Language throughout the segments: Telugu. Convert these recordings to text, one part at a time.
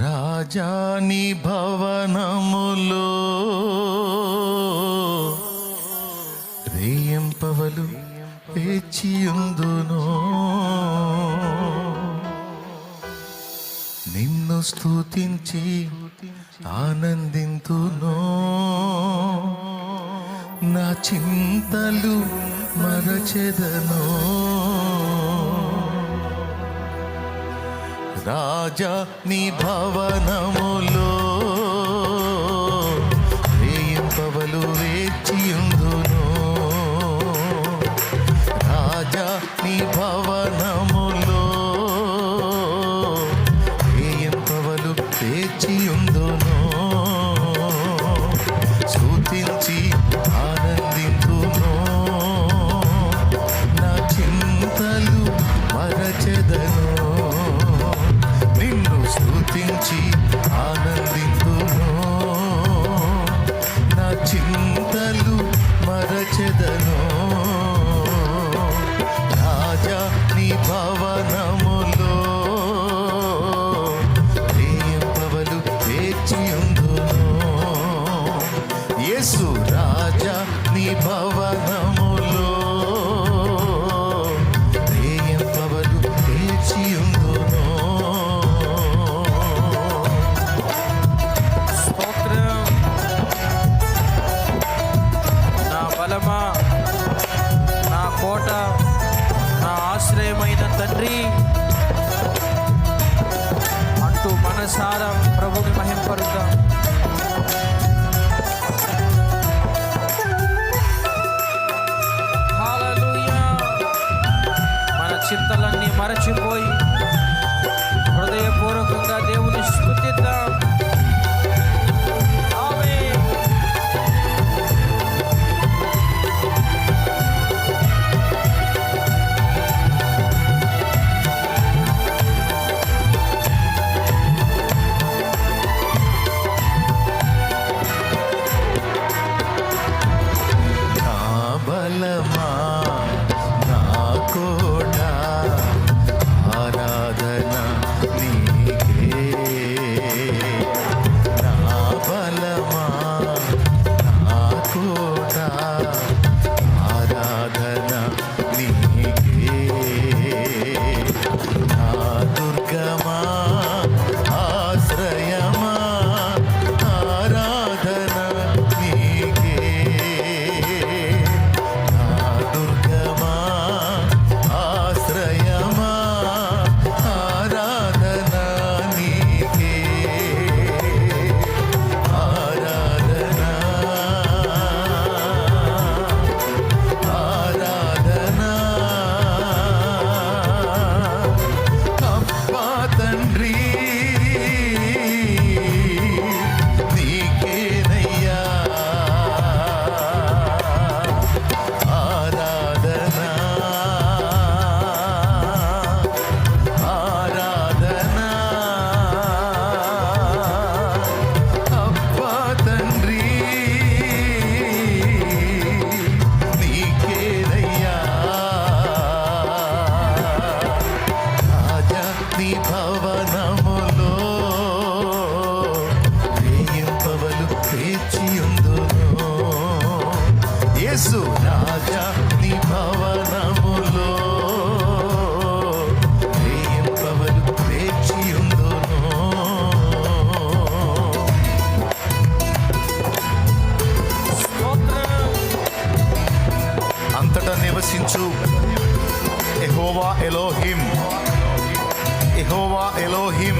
రాజాని భవనములో రేయంపవలు పేచియుందును నిన్ను స్థుతించి ఆనందింతును. నా చింతలు మరచెదనో. రాజా నీ భవనములో స్థుతించి ఆనందిందును నా చింతలు మరచెదను చింతలన్నీ మరచిపోయి హృదయపూర్వకంగా దేవుని యేసు రాజా నీ భవనములో అంతటా నివసించు ఎహోవా ఎలోహిం. ఎహోవా ఎలోహిం.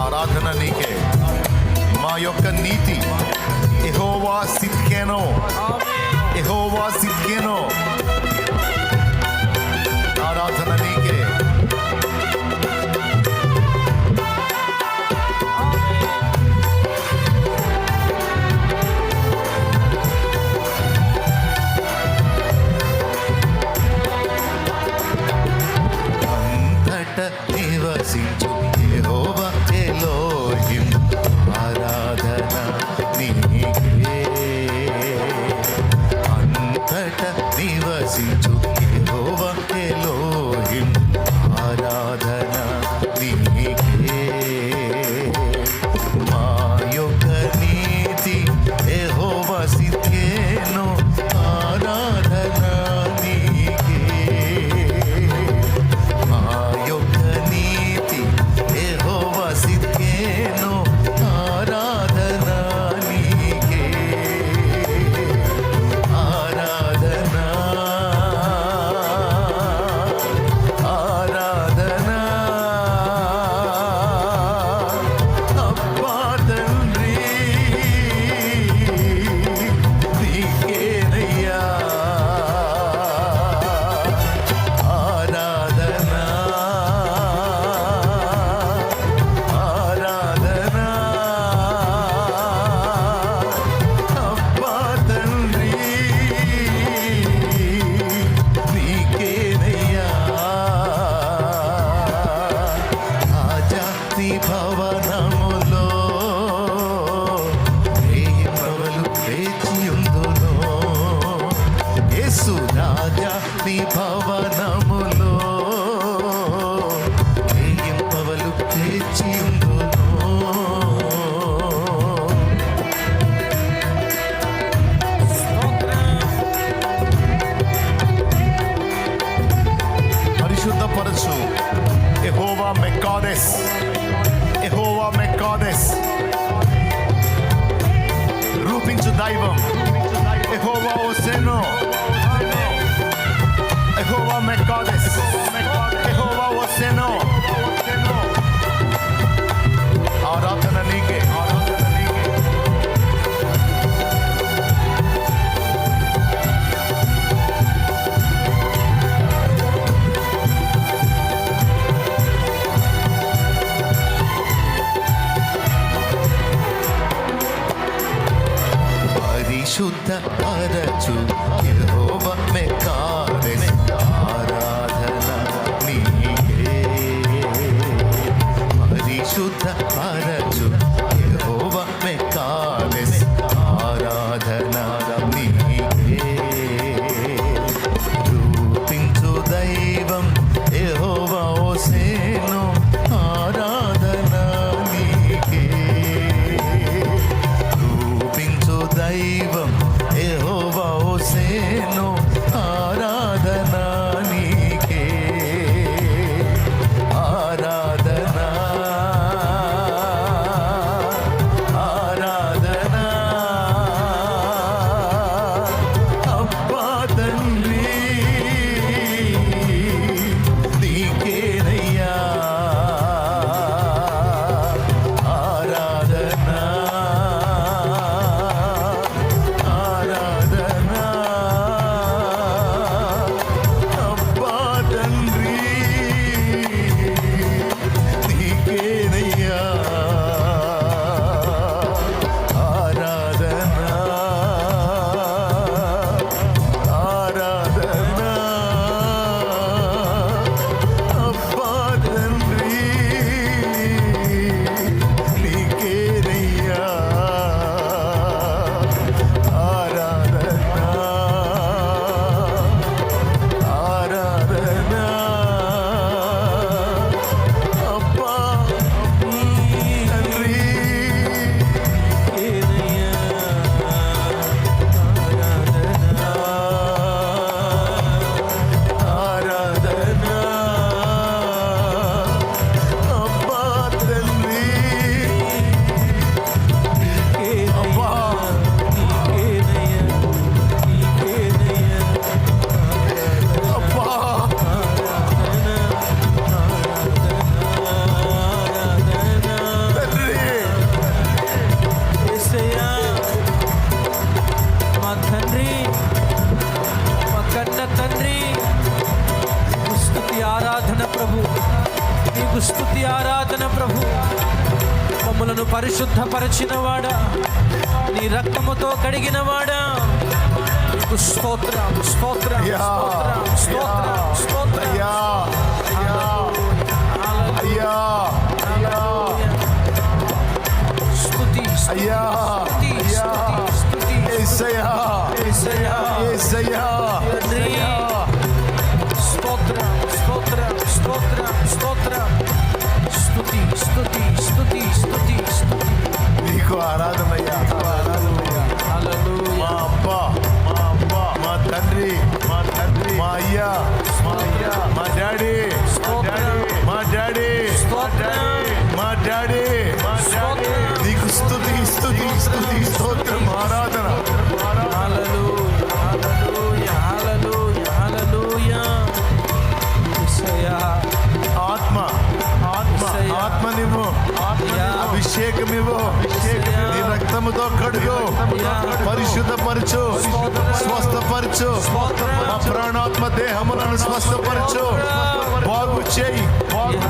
ఆరాధన నీకే. మా యొక్క నీతి watching. స్తోత్రం స్తోత్రం స్తోత్రం స్తోత్రం స్తోత్రం అయ్యా అయ్యా అయ్యా అయ్యా స్తుతి అయ్యా అయ్యా స్తుతి యేసయ్యా యేసయ్యా యేసయ్యా స్తోత్రం స్తోత్రం స్తోత్రం స్తోత్రం స్తుతి స్తుతి స్తుతి స్తుతి స్తుతి నీకు ఆరాధన రక్తంతో కడుగు పరిశుద్ధపరచు. స్వస్థపరచు. మా ప్రాణాత్మ దేహములను స్వస్థపరచు. బాగు చేయి.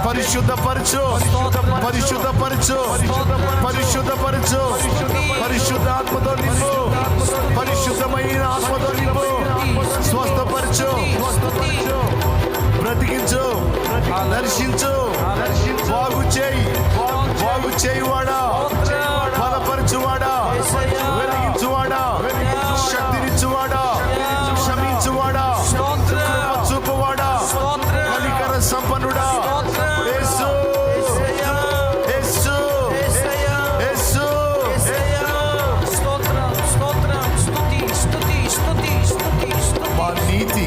పరిశుద్ధపరచు. పరిశుద్ధపరచు. పరిశుద్ధపరచు. పరిశుద్ధాత్మతో నింపు. పరిశుద్ధమైన ఆత్మతో నింపు. స్వస్థపరచు. స్వస్థపరచు. బ్రతికించు. దర్శించు. బాగు చేయి. బాగు చేయువాడా బలపరచువాడా వెలిగించువాడా? శక్తినిచ్చువాడా? క్షమించువాడా? చూపువాడా కలికర సంపన్నుడా? నీతి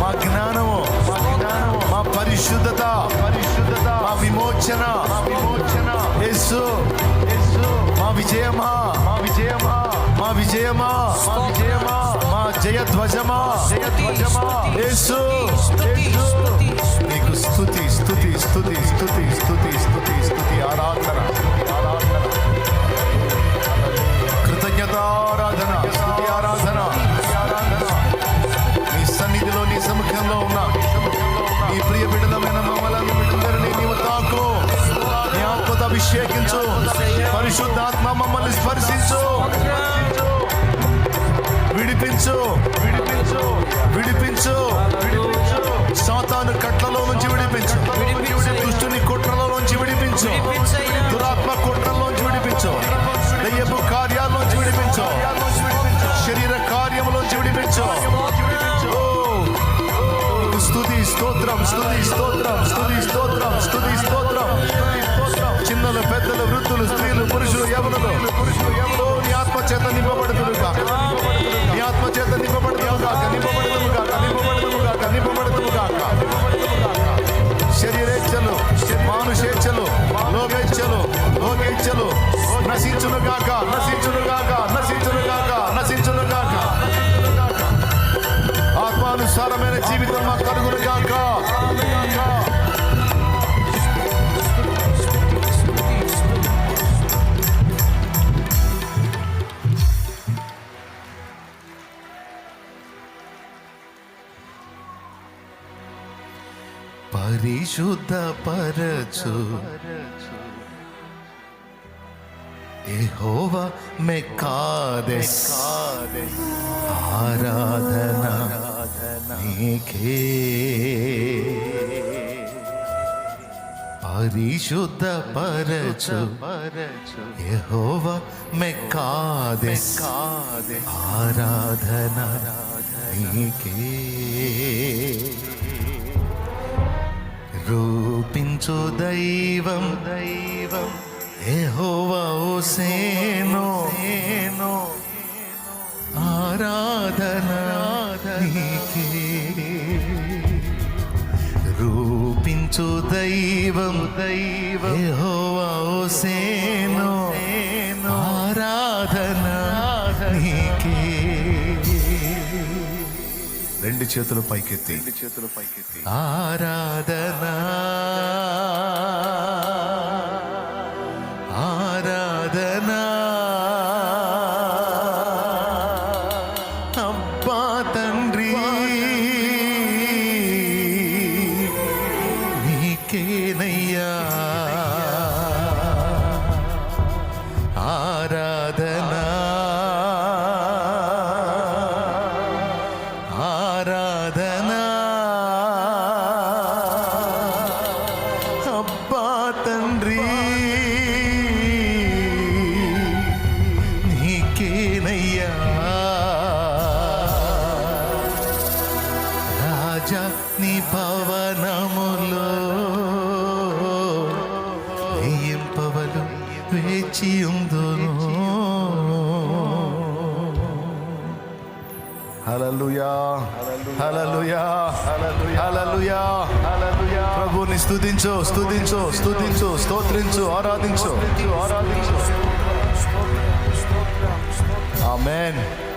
మా జ్ఞానము మా పరిశుద్ధత పరిశుద్ధత మా విమోచన విమోచన యేసు! విజయమా? మా విజయమా? మా విజయమా? మా విజయమా? మా జయధ్వజమా? జయధ్వజమా యేసు నీకు స్తుతి స్తుతి స్తుతి స్తుతి స్తుతి స్తుతి స్తుతి ఆరాధన. ఆరాధన. కృతజ్ఞత ఆరాధన స్తుతి ఆరాధన ఆరాధన. ఆత్మతో అభిషేకించు. పరిశుద్ధాత్మ మమ్మల్ని స్పర్శించు. విడిపించు. విడిపించు. విడిపించు విడిపించు సాతాను కట్లలో నుంచి విడిపించు. దుష్టుని కుట్రలో నుంచి విడిపించు. దురాత్మ కుట్రలోంచి విడిపించు. దయ్యపు కార్యాల్లోంచి విడిపించు. శరీర కార్యములోంచి విడిపించు. స్తుతి స్తోత్రం స్తుతి స్తోత్రం స్తుతి స్తోత్రం స్తుతి స్తోత్రం పెద్దలు వృద్ధులు స్త్రీలు పురుషులు యవనులు. నీ ఆత్మ చేత నింపబడుతును కాక నీ ఆత్మ చేత నింపబడుతును కాక నింపబడుతును కాక నింపబడుతును కాక నింపబడుతును కాక శరీరేచ్ఛలు మానుషేచ్ఛలు లోకేచ్ఛలు లోకేచ్ఛలు నశించును కాక నశించును గాక పరిశుద్ధ పరచు యెహోవ మెక్కాదెస్ ఆరాధన నీకే పరిశుద్ధ పరచు యెహోవ మెక్కాదెస్ ఆరాధన నీకే రూపించు దైవం. దైవం సేనో. సేనో. ఆరాధన రూపించు దైవం. దైవం. సేనో. రెండు చేతులు పైకెత్తి. రెండు చేతులు పైకెత్తి. ఆరాధన. ఆరాధన రాజా నీ పవనములో వేయింపవలు వేచియుందును హల్లెలూయా. హల్లెలూయా. హల్లెలూయా. హల్లెలూయా. ప్రభుని స్తుతించు స్తుతించు స్తుతించు స్తోత్రించు ఆరాధించు. ఆరాధించు ఆమెన్.